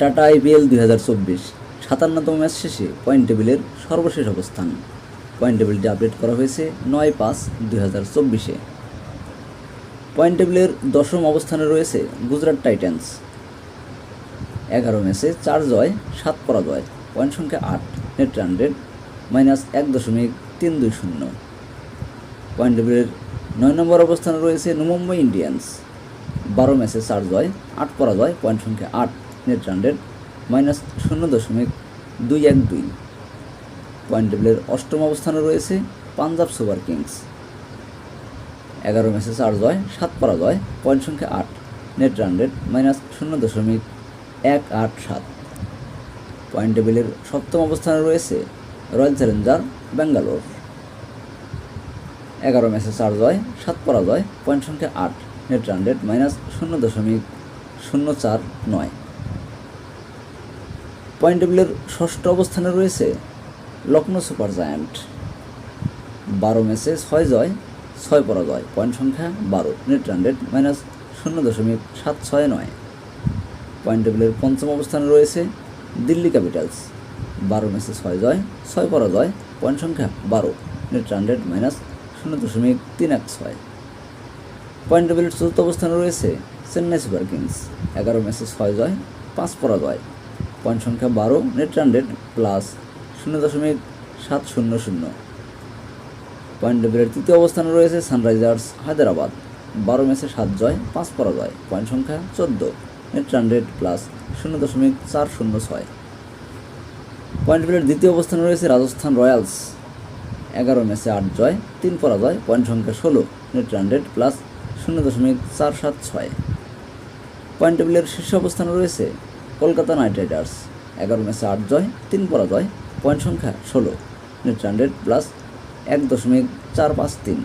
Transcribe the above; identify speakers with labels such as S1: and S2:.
S1: Tata IPL দুই হাজার চব্বিশ। সাতান্নতম ম্যাচ শেষে পয়েন্ট টেবিলের সর্বশেষ অবস্থান। পয়েন্ট টেবিলটি আপডেট করা হয়েছে নয় পাঁচ দুই হাজার চব্বিশে। পয়েন্ট টেবিলের দশম অবস্থানে রয়েছে গুজরাট টাইটান্স। এগারো ম্যাচে চার জয়, সাত পরাজয়, পয়েন্ট সংখ্যা আট, নেট রান রেট মাইনাস এক দশমিক তিন দুই শূন্য। পয়েন্ট টেবিলের নয় নম্বর অবস্থানে রয়েছে মুম্বাই ইন্ডিয়ান্স। বারো ম্যাচে চার জয়, আট পরাজয়, পয়েন্ট সংখ্যা আট নেট রান মাইনাস শূন্য দশমিক দুই এক দুই। পয়েন্ট টেবিলের অষ্টম অবস্থানে রয়েছে পাঞ্জাব সুপার কিংস এগারো ম্যাচে চার জয়, সাত পরাজয় পয়েন্ট সংখ্যা আট নেট রান রেট মাইনাস শূন্য দশমিক এক আট সাত। পয়েন্ট টেবিলের সপ্তম অবস্থানে রয়েছে রয়্যাল চ্যালেঞ্জার ব্যাঙ্গালোর এগারো ম্যাচে চার জয়, সাত পরাজয় পয়েন্ট সংখ্যা আট নেট রান রেট মাইনাস শূন্য দশমিক শূন্য চার নয়। পয়েন্ট টেবিলের ষষ্ঠ অবস্থানে রয়েছে লখনৌ সুপার জায়ান্ট। বারো ম্যাচে ছয় জয়, ছয় পরাজয়। পয়েন্ট সংখ্যা বারো। নেট রান রেট মাইনাস শূন্য দশমিক সাত ছয় নয়। পয়েন্ট টেবিলের পঞ্চম অবস্থানে রয়েছে দিল্লি ক্যাপিটালস। বারো ম্যাচে ছয় জয়, ছয় পরাজয়। পয়েন্ট সংখ্যা বারো। নেট রান রেট মাইনাস শূন্য দশমিক তিন এক ছয়। পয়েন্ট টেবিলের চতুর্থ অবস্থানে রয়েছে চেন্নাই সুপার কিংস। এগারো ম্যাচে ছয় জয়, পাঁচ পরাজয়। পয়েন্ট সংখ্যা বারো, নেট রান রেট প্লাস শূন্য দশমিক সাত শূন্য শূন্য। পয়েন্ট টেবিলের তৃতীয় অবস্থানে রয়েছে সানরাইজার্স হায়দ্রাবাদ। বারো ম্যাচে সাত জয়, পাঁচ পরাজয়। পয়েন্ট সংখ্যা চোদ্দ, নেট রান রেট প্লাস শূন্য দশমিক চার শূন্য ছয়। পয়েন্ট টেবিলের দ্বিতীয় অবস্থানে রয়েছে রাজস্থান রয়্যালস। এগারো ম্যাচে আট জয়, তিন পরাজয়, পয়েন্ট সংখ্যা ষোলো, নেট রান রেট প্লাস শূন্য দশমিক চার সাত ছয়। পয়েন্ট টেবিলের শীর্ষ অবস্থানে রয়েছে কলকাতা নাইট রাইডার্স, এগারো ম্যাচে আট জয়, তিন পরাজয় পয়েন্ট সংখ্যা ষোলো নেট রেট প্লাস এক দশমিক চার পাঁচ তিন।